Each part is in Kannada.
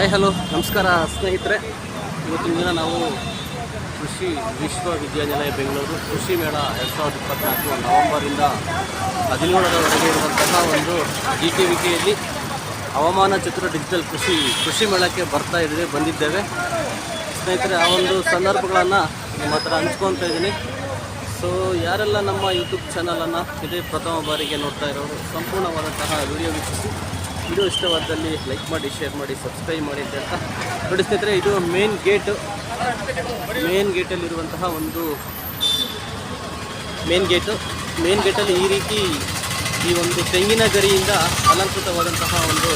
Hi, hello. ನಮಸ್ಕಾರ, ಸ್ನೇಹಿತರೆ. ಇವತ್ತಿನ ದಿನ ನಾವು ಕೃಷಿ ವಿಶ್ವವಿದ್ಯಾನಿಲಯ ಬೆಂಗಳೂರು ಕೃಷಿ ಮೇಳ ಎರಡು ಸಾವಿರದ ಇಪ್ಪತ್ತ್ನಾಲ್ಕು ನವೆಂಬರಿಂದ ಹದಿನೇಳರವರೆಗೆ ಇರುವಂತಹ ಒಂದು ಜಿ ಟಿ ವಿ ಕೆಯಲ್ಲಿ ಹವಾಮಾನ ಚಿತ್ರ ಡಿಜಿಟಲ್ ಕೃಷಿ ಕೃಷಿ ಮೇಳಕ್ಕೆ ಬರ್ತಾ ಇದ್ದೀವಿ ಬಂದಿದ್ದೇವೆ. ಸ್ನೇಹಿತರೆ, ಆ ಒಂದು ಸಂದರ್ಭಗಳನ್ನು ನಿಮ್ಮ ಹತ್ರ ಹಂಚ್ಕೊತಾ ಇದ್ದೀನಿ. ಸೊ ಯಾರೆಲ್ಲ ನಮ್ಮ ಯೂಟ್ಯೂಬ್ ಚಾನಲನ್ನು ಇದೇ ಪ್ರಥಮ ಬಾರಿಗೆ ನೋಡ್ತಾ ಇರೋರು, ಸಂಪೂರ್ಣವಾದಂತಹ ವಿಡಿಯೋ ವೀಕ್ಷಿಸಿ. ವಿಡಿಯೋ ಇಷ್ಟವಾದಲ್ಲಿ ಲೈಕ್ ಮಾಡಿ, ಶೇರ್ ಮಾಡಿ, ಸಬ್ಸ್ಕ್ರೈಬ್ ಮಾಡಿ ಅಂತ ಹೇಳ್ತಾ. ನೋಡಿ ಸ್ನೇಹಿತರೆ, ಇದು ಮೇನ್ ಗೇಟ್, ಮೇನ್ ಗೇಟಲ್ಲಿರುವಂತಹ ಒಂದು ಮೇನ್ ಗೇಟು. ಮೇನ್ ಗೇಟಲ್ಲಿ ಈ ರೀತಿ ಈ ಒಂದು ತೆಂಗಿನ ಗರಿಯಿಂದ ಅಲಂಕೃತವಾದಂತಹ ಒಂದು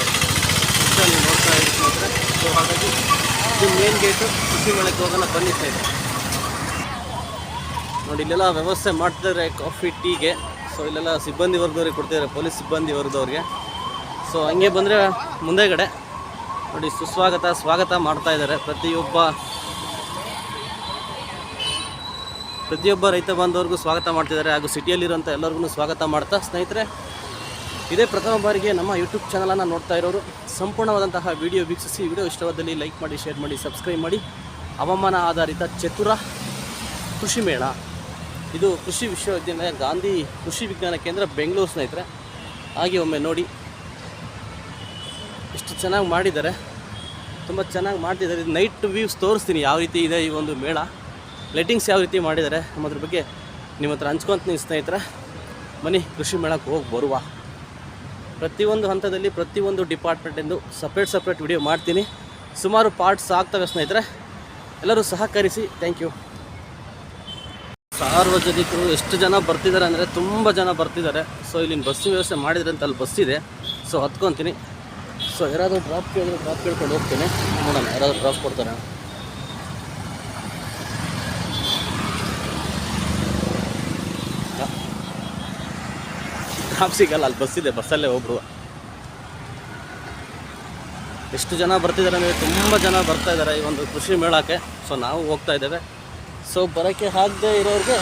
ದೃಶ್ಯ ನೀವು ನೋಡ್ತಾ ಇದ್ದೀವಿ ಸ್ನೇಹಿತರೆ. ಸೊ ಹಾಗಾಗಿ ಇದು ಮೇನ್ ಗೇಟು. ಕೃಷಿ ಮೇಳಕ್ಕೆ ಹೋಗೋಣ, ಬನ್ನಿ ಸ್ನೇಹಿತರೆ. ನೋಡಿ, ಇಲ್ಲೆಲ್ಲ ವ್ಯವಸ್ಥೆ ಮಾಡ್ತಿದ್ದಾರೆ, ಕಾಫಿ, ಟೀಗೆ. ಸೊ ಇಲ್ಲೆಲ್ಲ ಸಿಬ್ಬಂದಿ ವರ್ಗದವ್ರಿಗೆ ಕೊಡ್ತಿದ್ದಾರೆ, ಪೊಲೀಸ್ ಸಿಬ್ಬಂದಿ ವರ್ಗದವ್ರಿಗೆ. ಸೊ ಹಂಗೆ ಬಂದರೆ ಮುಂದೆಗಡೆ. ನೋಡಿ, ಸುಸ್ವಾಗತ, ಸ್ವಾಗತ ಮಾಡ್ತಾ ಇದ್ದಾರೆ. ಪ್ರತಿಯೊಬ್ಬ ಪ್ರತಿಯೊಬ್ಬ ರೈತ ಬಾಂಧವರಿಗೂ ಸ್ವಾಗತ ಮಾಡ್ತಿದ್ದಾರೆ. ಹಾಗೂ ಸಿಟಿಯಲ್ಲಿರುವಂಥ ಎಲ್ಲರಿಗೂ ಸ್ವಾಗತ ಮಾಡ್ತಾ ಸ್ನೇಹಿತರೆ, ಇದೇ ಪ್ರಥಮ ಬಾರಿಗೆ ನಮ್ಮ ಯೂಟ್ಯೂಬ್ ಚಾನಲನ್ನು ನೋಡ್ತಾ ಇರೋರು, ಸಂಪೂರ್ಣವಾದಂತಹ ವಿಡಿಯೋ ವೀಕ್ಷಿಸಿ. ವಿಡಿಯೋ ಇಷ್ಟವಾದಲ್ಲಿ ಲೈಕ್ ಮಾಡಿ ಶೇರ್ ಮಾಡಿ ಸಬ್ಸ್ಕ್ರೈಬ್ ಮಾಡಿ. ಹವಾಮಾನ ಆಧಾರಿತ ಚತುರ ಕೃಷಿ ಮೇಳ. ಇದು ಕೃಷಿ ವಿಶ್ವವಿದ್ಯಾಲಯ ಗಾಂಧಿ ಕೃಷಿ ವಿಜ್ಞಾನ ಕೇಂದ್ರ ಬೆಂಗಳೂರು ಸ್ನೇಹಿತರೆ. ಹಾಗೆ ಒಮ್ಮೆ ನೋಡಿ. ಎಷ್ಟು ಚೆನ್ನಾಗಿ ಮಾಡಿದ್ದಾರೆ. ತುಂಬ ಚೆನ್ನಾಗಿ ಮಾಡ್ತಿದ್ದಾರೆ. ಇದು ನೈಟ್ ವ್ಯೂಸ್ ತೋರಿಸ್ತೀನಿ ಯಾವ ರೀತಿ ಇದೆ ಈ ಒಂದು ಮೇಳ. ಲೈಟಿಂಗ್ಸ್ ಯಾವ ರೀತಿ ಮಾಡಿದ್ದಾರೆ ನಮ್ಮದ್ರ ಬಗ್ಗೆ ನಿಮ್ಮ ಹತ್ರ ಹಂಚ್ಕೊತೀನಿ ಸ್ನೇಹಿತರೆ. ಮನಿ ಕೃಷಿ ಮೇಳಕ್ಕೆ ಹೋಗಿ ಬರುವ. ಪ್ರತಿಯೊಂದು ಹಂತದಲ್ಲಿ ಪ್ರತಿಯೊಂದು ಡಿಪಾರ್ಟ್ಮೆಂಟಿಂದು ಸಪ್ರೇಟ್ ಸಪ್ರೇಟ್ ವಿಡಿಯೋ ಮಾಡ್ತೀನಿ. ಸುಮಾರು ಪಾರ್ಟ್ಸ್ ಆಗ್ತವೆ ಸ್ನೇಹಿತರೆ. ಎಲ್ಲರೂ ಸಹಕರಿಸಿ. ಥ್ಯಾಂಕ್ ಯು ಸಾರ್ವಜನಿಕರು ಎಷ್ಟು ಜನ ಬರ್ತಿದ್ದಾರೆ ಅಂದರೆ ತುಂಬ ಜನ ಬರ್ತಿದ್ದಾರೆ. ಸೊ ಇಲ್ಲಿ ಬಸ್ಸಿನ ವ್ಯವಸ್ಥೆ ಮಾಡಿದ್ರೆ ಅಂತ ಅಲ್ಲಿ ಬಸ್ ಇದೆ. ಸೊ ಹತ್ಕೊತೀನಿ. ಸೊ ಯಾರಾದರೂ ಡ್ರಾಪ್ ಕೇಳಿದ್ರೆ ಡ್ರಾಪ್ ಕೇಳ್ಕೊಂಡು ಹೋಗ್ತೇನೆ. ನೋಡೋಣ, ಯಾರಾದರೂ ಡ್ರಾಪ್ ಕೊಡ್ತಾರೆ? ಡ್ರಾಪ್ ಸಿಗಲ್ಲ, ಅಲ್ಲಿ ಬಸ್ಸಿದೆ ಬಸ್ಸಲ್ಲೇ ಹೋಗ್ಬಿಡುವ. ಎಷ್ಟು ಜನ ಬರ್ತಿದ್ದಾರೆ ಅಂದರೆ ತುಂಬ ಜನ ಬರ್ತಾ ಇದ್ದಾರೆ ಈ ಒಂದು ಕೃಷಿ ಮೇಳಕ್ಕೆ. ಸೊ ನಾವು ಹೋಗ್ತಾ ಇದ್ದೇವೆ. ಸೊ ಬರೋಕ್ಕೆ ಆಗದೆ ಇರೋರಿಗೆ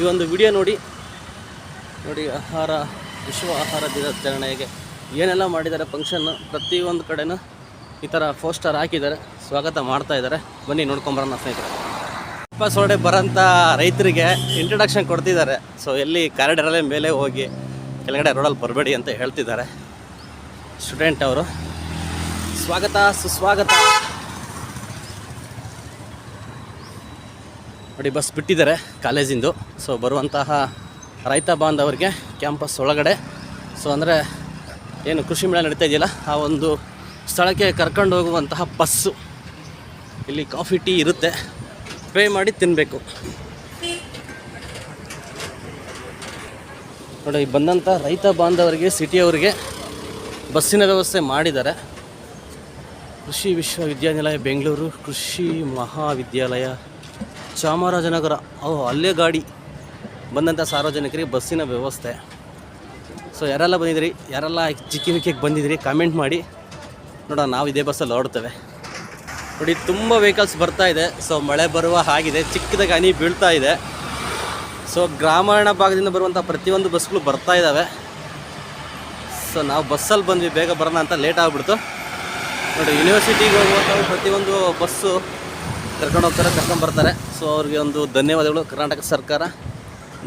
ಈ ಒಂದು ವಿಡಿಯೋ ನೋಡಿ. ನೋಡಿ, ಆಹಾರ, ವಿಶ್ವ ಆಹಾರ ದಿನಾಚರಣೆಗೆ. ಏನೆಲ್ಲ ಮಾಡಿದ್ದಾರೆ ಫಂಕ್ಷನ್ನು ಪ್ರತಿಯೊಂದು ಕಡೆನೂ ಈ ಥರ ಪೋಸ್ಟರ್ ಹಾಕಿದ್ದಾರೆ. ಸ್ವಾಗತ ಮಾಡ್ತಾ ಇದ್ದಾರೆ. ಬನ್ನಿ ನೋಡ್ಕೊಂಬರೋಣ ಸ್ನೇಹಿತರೆ. ವಾಪಸ್ ಹೊರಡೆ ಬರೋಂಥ ರೈತರಿಗೆ ಇಂಟ್ರಡಕ್ಷನ್ ಕೊಡ್ತಿದ್ದಾರೆ. ಸೊ ಎಲ್ಲಿ ಕಾರಿಡಾರಲ್ಲೇ ಮೇಲೆ ಹೋಗಿ ಕೆಳಗಡೆ ರೋಡಲ್ಲಿ ಬರಬೇಡಿ ಅಂತ ಹೇಳ್ತಿದ್ದಾರೆ. ಸ್ಟೂಡೆಂಟ್ ಅವರು. ಸ್ವಾಗತ, ಸುಸ್ವಾಗತ. ನೋಡಿ ಬಸ್ ಬಿಟ್ಟಿದ್ದಾರೆ ಕಾಲೇಜಿಂದು. ಸೊ ಬರುವಂತಹ ರೈತ ಬಾಂಧವರಿಗೆ ಕ್ಯಾಂಪಸ್ ಒಳಗಡೆ. ಸೊ ಅಂದರೆ ಏನು ಕೃಷಿ ಮೇಳ ನಡೀತಾ ಇದೆಯಲ್ಲ, ಆ ಒಂದು ಸ್ಥಳಕ್ಕೆ ಕರ್ಕೊಂಡು ಹೋಗುವಂತಹ ಬಸ್ಸು. ಇಲ್ಲಿ ಕಾಫಿ, ಟೀ ಇರುತ್ತೆ. ಪೇ ಮಾಡಿ ತಿನ್ನಬೇಕು ನೋಡಿ ಬಂದಂಥ ರೈತ ಬಾಂಧವರಿಗೆ, ಸಿಟಿಯವರಿಗೆ ಬಸ್ಸಿನ ವ್ಯವಸ್ಥೆ ಮಾಡಿದ್ದಾರೆ. ಕೃಷಿ ವಿಶ್ವವಿದ್ಯಾನಿಲಯ, ಬೆಂಗಳೂರು ಕೃಷಿ ಮಹಾವಿದ್ಯಾಲಯ, ಚಾಮರಾಜನಗರ. ಅಲ್ಲೇ ಗಾಡಿ ಬಂದಂಥ ಸಾರ್ವಜನಿಕರಿಗೆ ಬಸ್ಸಿನ ವ್ಯವಸ್ಥೆ. ಸೊ ಯಾರೆಲ್ಲ ಬಂದಿದ್ದೀರಿ? ಯಾರೆಲ್ಲ ಚಿಕ್ಕಿ ಮಿಕ್ಕಿಗೆ ಬಂದಿದ್ದೀರಿ? ಕಾಮೆಂಟ್ ಮಾಡಿ. ನೋಡೋಣ, ನಾವು ಇದೇ ಬಸ್ಸಲ್ಲಿ ಓಡ್ತೇವೆ ನೋಡಿ, ತುಂಬ ವೆಹಿಕಲ್ಸ್ ಬರ್ತಾ ಇದೆ. ಸೊ ಮಳೆ ಬರುವ ಹಾಗಿದೆ. ಚಿಕ್ಕದಾಗಿ ಹನಿ ಬೀಳ್ತಾ ಇದೆ. ಸೊ ಗ್ರಾಮೀಣ ಭಾಗದಿಂದ ಬರುವಂಥ ಪ್ರತಿಯೊಂದು ಬಸ್ಗಳು ಬರ್ತಾ ಇದ್ದಾವೆ ಸೊ ನಾವು ಬಸ್ಸಲ್ಲಿ ಬಂದ್ವಿ. ಬೇಗ ಬರೋಣ ಅಂತ ಲೇಟ್ ಆಗಿಬಿಡ್ತು. ನೋಡಿ ಯೂನಿವರ್ಸಿಟಿಗೆ ಹೋಗುವಂಥ ಪ್ರತಿಯೊಂದು ಬಸ್ಸು ಕರ್ಕೊಂಡು ಹೋಗ್ತಾರೆ, ಕರ್ಕೊಂಡು ಬರ್ತಾರೆ. ಸೊ ಅವ್ರಿಗೆ ಒಂದು ಧನ್ಯವಾದಗಳು. ಕರ್ನಾಟಕ ಸರ್ಕಾರ.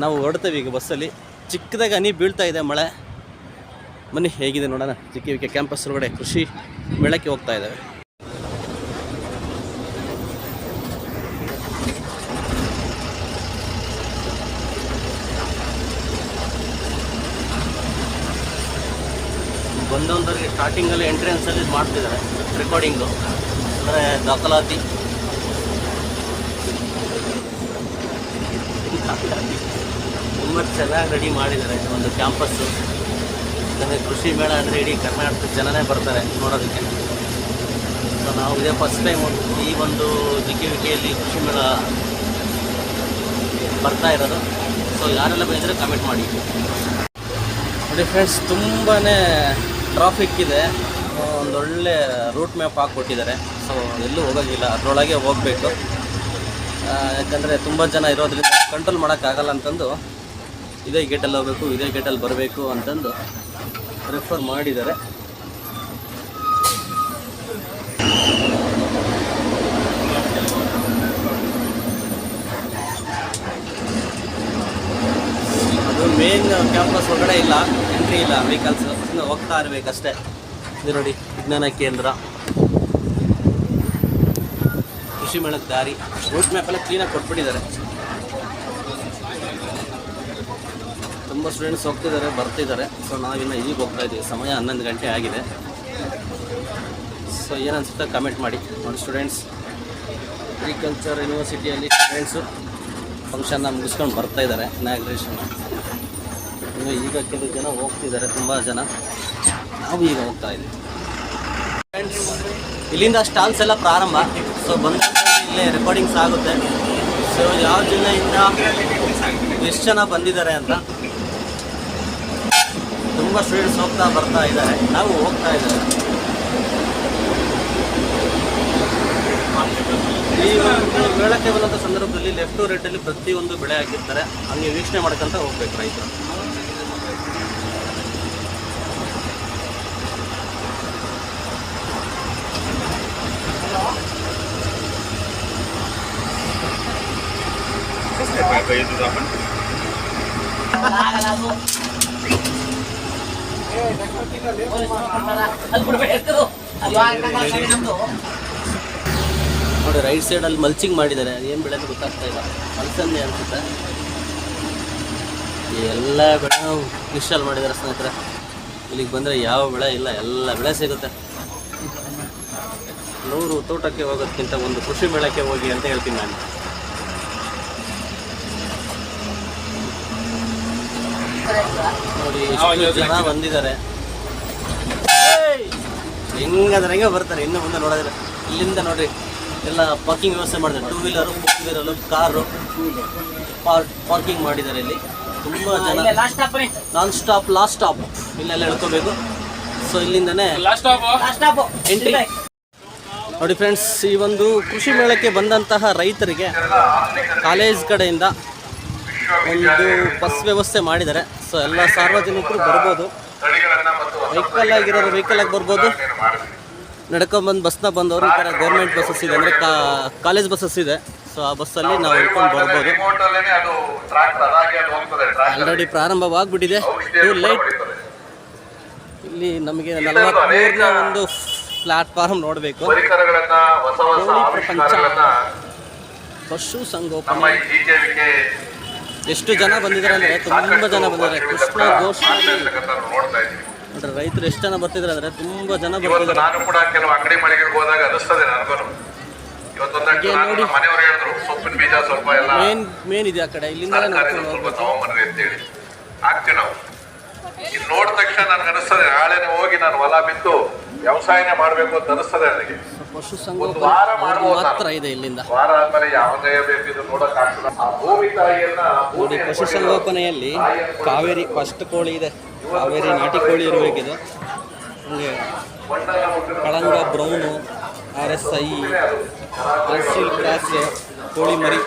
ನಾವು ಹೊರಡ್ತೇವೆ ಈಗ ಬಸ್ಸಲ್ಲಿ. ಚಿಕ್ಕದಾಗಿ ಹನಿ ಬೀಳ್ತಾ ಇದೆ ಮಳೆ. ಬನ್ನಿ ಹೇಗಿದೆ ನೋಡೋಣ. ಚಿಕ್ಕವಿಕೆ ಕ್ಯಾಂಪಸ್ ಒಳಗಡೆ ಕೃಷಿ ಮೇಳಕ್ಕೆ ಹೋಗ್ತಾ ಇದ್ದಾವೆ ಬಂದವರಿಗೆ ಸ್ಟಾರ್ಟಿಂಗಲ್ಲಿ ಎಂಟ್ರೆನ್ಸಲ್ಲಿ ಮಾಡ್ತಿದ್ದಾರೆ. ರೆಕಾರ್ಡಿಂಗು ಅಂದರೆ ದಾಖಲಾತಿ. ತುಂಬ ಚೆನ್ನಾಗಿ ರೆಡಿ ಮಾಡಿದ್ದಾರೆ ಒಂದು ಕ್ಯಾಂಪಸ್ಸು ಯಾಕಂದರೆ ಕೃಷಿ ಮೇಳ ಅಂದರೆ ಇಡೀ ಕರ್ನಾಟಕದ ಜನನೇ ಬರ್ತಾರೆ ನೋಡೋದಕ್ಕೆ. ಸೊ ನಾವು ಇದೇ ಫಸ್ಟ್ ಟೈಮ್ ಈ ಒಂದು ಜಿಕೆವಿಕೆಯಲ್ಲಿ ಕೃಷಿ ಮೇಳ ಬರ್ತಾ ಇರೋದು. ಸೊ ಯಾರೆಲ್ಲ ಬಂದಿದ್ರೆ ಕಮೆಂಟ್ ಮಾಡಿ. ನೋಡಿ ಫ್ರೆಂಡ್ಸ್ ತುಂಬಾ ಟ್ರಾಫಿಕ್ ಇದೆ. ಒಂದೊಳ್ಳೆ ರೂಟ್ ಮ್ಯಾಪ್ ಹಾಕ್ಕೊಟ್ಟಿದ್ದಾರೆ. ಸೊ ಎಲ್ಲೂ ಹೋಗೋಂಗಿಲ್ಲ ಅದರೊಳಗೆ ಹೋಗಬೇಕು. ಯಾಕಂದರೆ ತುಂಬ ಜನ ಇರೋದ್ರಿಂದ ಕಂಟ್ರೋಲ್ ಮಾಡೋಕ್ಕಾಗಲ್ಲ ಅಂತಂದು ಇದೇ ಗೇಟಲ್ಲಿ ಹೋಗಬೇಕು, ಇದೇ ಗೇಟಲ್ಲಿ ಬರಬೇಕು ಅಂತಂದು ರೆಫರ್ ಮಾಡಿದ್ದಾರೆ. ಅದು ಮೇನ್ ಕ್ಯಾಂಪಸ್ ಒಳಗಡೆ ಇಲ್ಲ ಎಂಟ್ರಿ ಇಲ್ಲ ವೆಹಿಕಲ್ಸ್ ಹೋಗ್ತಾ ಇರಬೇಕಷ್ಟೇ. ಇದು ನೋಡಿ ವಿಜ್ಞಾನ ಕೇಂದ್ರ. ಕೃಷಿ ಮೇಳಕ್ಕೆ ದಾರಿ. ರೂಟ್ ಮ್ಯಾಪ್ ಎಲ್ಲ ಕ್ಲೀನಾಗಿ ಕೊಟ್ಬಿಟ್ಟಿದ್ದಾರೆ. ತುಂಬ ಸ್ಟೂಡೆಂಟ್ಸ್ ಹೋಗ್ತಿದ್ದಾರೆ, ಬರ್ತಿದ್ದಾರೆ. ಸೊ ನಾವಿನ್ನು ಈಗ ಹೋಗ್ತಾ ಇದ್ದೀವಿ ಸಮಯ ಹನ್ನೊಂದು ಗಂಟೆ ಆಗಿದೆ. ಸೊ ಏನನ್ಸುತ್ತೆ ಕಮೆಂಟ್ ಮಾಡಿ. ನೋಡಿ ಸ್ಟೂಡೆಂಟ್ಸ್ ಅಗ್ರಿಕಲ್ಚರ್ ಯೂನಿವರ್ಸಿಟಿಯಲ್ಲಿ ಸ್ಟೂಡೆಂಟ್ಸು ಫಂಕ್ಷನ್ನ ಮುಗಿಸ್ಕೊಂಡು ಬರ್ತಾ ಇದ್ದಾರೆ ಇನಾಗ್ರೇಷನ್ ಇನ್ನು ಈಗ ಕೆಲವು ಜನ ಹೋಗ್ತಿದ್ದಾರೆ, ತುಂಬ ಜನ. ನಾವು ಈಗ ಹೋಗ್ತಾ ಇದ್ದೀವಿ. ಇಲ್ಲಿಂದ ಸ್ಟಾಲ್ಸ್ ಎಲ್ಲ ಪ್ರಾರಂಭ. ಸೊ ಬಂದ ಇಲ್ಲೇ ರೆಕಾರ್ಡಿಂಗ್ಸ್ ಆಗುತ್ತೆ. ಸೊ ಯಾವ ಜಿಲ್ಲೆಯಿಂದ ಎಷ್ಟು ಜನ ಬಂದಿದ್ದಾರೆ ಅಂತ ತುಂಬ ಸ್ಪೀಡ್ ಹೋಗ್ತಾ ಬರ್ತಾ ಇದ್ದಾರೆ. ನಾವು ಹೋಗ್ತಾ ಇದ್ದಾರೆ ಈ ಮೇಳಕ್ಕೆ ಬಂದಂಥ ಸಂದರ್ಭದಲ್ಲಿ ಲೆಫ್ಟ್ ಟು ರೈಟಲ್ಲಿ ಪ್ರತಿಯೊಂದು ಬೆಳೆ ಹಾಕಿರ್ತಾರೆ. ಹಂಗೆ ವೀಕ್ಷಣೆ ಮಾಡ್ಕೊಂತ ಹೋಗ್ಬೇಕು ರೈತರು. ನೋಡಿ ರೈಟ್ ಸೈಡಲ್ಲಿ ಮಲ್ಚಿಂಗ್ ಮಾಡಿದ್ದಾರೆ. ಏನು ಬೆಳೆ ಗೊತ್ತಾಗ್ತಾ ಇಲ್ಲ. ಅಲಸಂದೆ ಅನ್ಸುತ್ತೆ. ಎಲ್ಲ ಬೆಳೆ ಕೃಷಿಯಲ್ಲಿ ಮಾಡಿದ್ದಾರೆ ಸ್ನೇಹಿತರೆ. ಇಲ್ಲಿಗೆ ಬಂದರೆ ಯಾವ ಬೆಳೆ ಇಲ್ಲ, ಎಲ್ಲ ಬೆಳೆ ಸಿಗುತ್ತೆ. ನೂರು ತೋಟಕ್ಕೆ ಹೋಗೋದಕ್ಕಿಂತ ಒಂದು ಕೃಷಿ ಮೇಳಕ್ಕೆ ಹೋಗಿ ಅಂತ ಹೇಳ್ತೀನಿ ನಾನು. ನೋಡಿ ಎಷ್ಟು ಜನ ಬಂದಿದ್ದಾರೆ. ಹೆಂಗಂದ್ರೆ ಹೆಂಗೆ ಬರ್ತಾರೆ ಇನ್ನು ಮುಂದೆ ನೋಡಿದ್ರೆ ಇಲ್ಲಿಂದ ನೋಡ್ರಿ ಎಲ್ಲ ಪಾರ್ಕಿಂಗ್ ವ್ಯವಸ್ಥೆ ಮಾಡಿದ್ದಾರೆ. Two wheeler four wheeler car parking ಮಾಡಿದ್ದಾರೆ ಇಲ್ಲಿ. ತುಂಬ ಜನ ನಾನ್ ಸ್ಟಾಪ್ ಲಾಸ್ಟ್ ಸ್ಟಾಪ್ ಇಲ್ಲೆಲ್ಲ ಹೇಳ್ಕೋಬೇಕು ಸೊ ಇಲ್ಲಿಂದನೇ ಎಂಟ್ರಿ. ನೋಡಿ ಫ್ರೆಂಡ್ಸ್ ಈ ಒಂದು ಕೃಷಿ ಮೇಳಕ್ಕೆ ಬಂದಂತಹ ರೈತರಿಗೆ ಕಾಲೇಜ್ ಕಡೆಯಿಂದ ಒಂದು ಬಸ್ ವ್ಯವಸ್ಥೆ ಮಾಡಿದ್ದಾರೆ. ಸೊ ಎಲ್ಲ ಸಾರ್ವಜನಿಕರು ಬರ್ಬೋದು. ವೆಹಿಕಲ್ ಆಗಿರೋರು ವೆಹಿಕಲ್ ಆಗಿ ಬರ್ಬೋದು. ನಡ್ಕೊಂಬಂದು ಬಸ್ನ ಬಂದವರು ಈ ಥರ ಗೌರ್ಮೆಂಟ್ ಬಸ್ಸಸ್ ಇದೆ. ಅಂದರೆ ಕಾಲೇಜ್ ಬಸ್ಸಸ್ ಇದೆ. ಸೊ ಆ ಬಸ್ಸಲ್ಲಿ ನಾವು ಹಿಡ್ಕೊಂಡು ಬರ್ಬೋದು. ಆಲ್ರೆಡಿ ಪ್ರಾರಂಭವಾಗ್ಬಿಟ್ಟಿದೆ. ಟೂ ಲೈಟ್ ಇಲ್ಲಿ ನಮಗೆ ನಲವತ್ತ್ಮೂರನೇ ಒಂದು ಪ್ಲಾಟ್ಫಾರ್ಮ್ ನೋಡಬೇಕು. ಪ್ರಪಂಚ. ಪಶು ಸಂಗೋಪನೆ. ಎಷ್ಟು ಜನ ಬಂದಿದ್ದಾರೆ ಅಂದರೆ ತುಂಬ ಜನ ಬಂದಿದ್ದಾರೆ. ಕೃಷ್ಣ ಇದ್ದೀವಿ ನೋಡ್ರಿ ರೈತರು ಎಷ್ಟು ಜನ ಬರ್ತಿದ್ದಾರೆ ಅಂದರೆ ತುಂಬ ಜನ ಬರ್ತಿದ್ದಾರೆ. ನಾನು ಕೂಡ ಕೆಲವು ಅಂಗಡಿ ಮಳಿಗೆಗೆ ಹೋದಾಗ ಅನಿಸ್ತದೆ ನನಗೂ. ನಾನು ಮೇನ್ ಮೇನ್ ಇದೆ ಆ ಕಡೆ ಇಲ್ಲಿಂದ ನಾವು. ಇದು ನೋಡಿದ ತಕ್ಷಣ ನನ್ಗೆ ಅನಿಸ್ತದೆ ನಾಳೆನೆ ಹೋಗಿ ನಾನು ಹೊಲ ಬಿತ್ತು ವ್ಯವಸಾಯನೇ ಮಾಡಬೇಕು ಅಂತ ಅನಿಸ್ತದೆ ನನಗೆ. ಪಶು ಹತ್ರ ವಾರ ಸಂಗೋಪನೆ ಮಾತ್ರ ಇದೆ ಇಲ್ಲಿಂದ. ನೋಡಿ ಭೂಮಿಯನ್ನು ಪಶು ಸಂಗೋಪನೆಯಲ್ಲಿ ಕಾವೇರಿ ಫಸ್ಟ್ ಕೋಳಿ ಇದೆ. ಕಾವೇರಿ ನಾಟಿ ಕೋಳಿ ಇರಬೇಕಿದು. ಹಂಗೆ ಕಳಂಗ ಬ್ರೌನು ಆರ್ ಎಸ್ ಐ ಸಿಲ್ ಕ್ರಾಸ್ ಕೋಳಿ ಮರಿ.